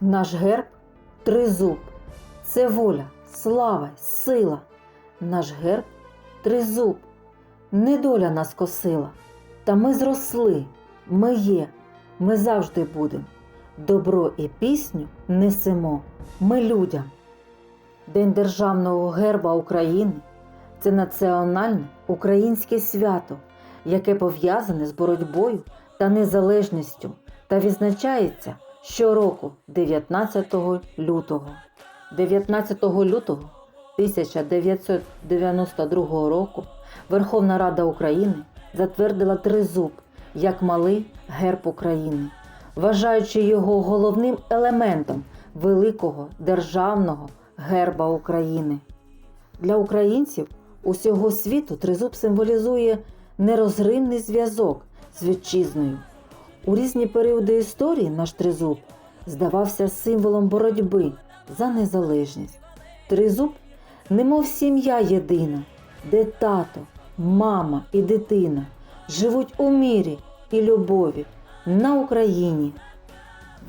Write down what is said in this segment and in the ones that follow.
Наш герб тризуб. Це воля, слава, сила. Наш герб тризуб. Недоля нас косила. Та ми зросли, ми є, ми завжди будем. Добро і пісню несемо ми людям. День Державного герба України це національне українське свято, яке пов'язане з боротьбою та незалежністю та відзначається щороку 19 лютого. 19 лютого 1992 року Верховна Рада України затвердила тризуб як малий герб України, вважаючи його головним елементом великого державного герба України. Для українців усього світу тризуб символізує нерозривний зв'язок з вітчизною. У різні періоди історії наш тризуб здавався символом боротьби за незалежність. Тризуб, немов сім'я єдина, де тато, мама і дитина живуть у мірі і любові на Україні.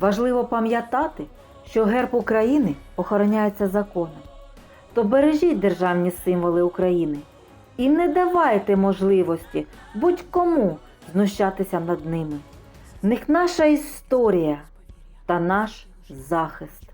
Важливо пам'ятати, що герб України охороняється законом. То бережіть державні символи України і не давайте можливості будь-кому знущатися над ними. В них наша історія та наш захист.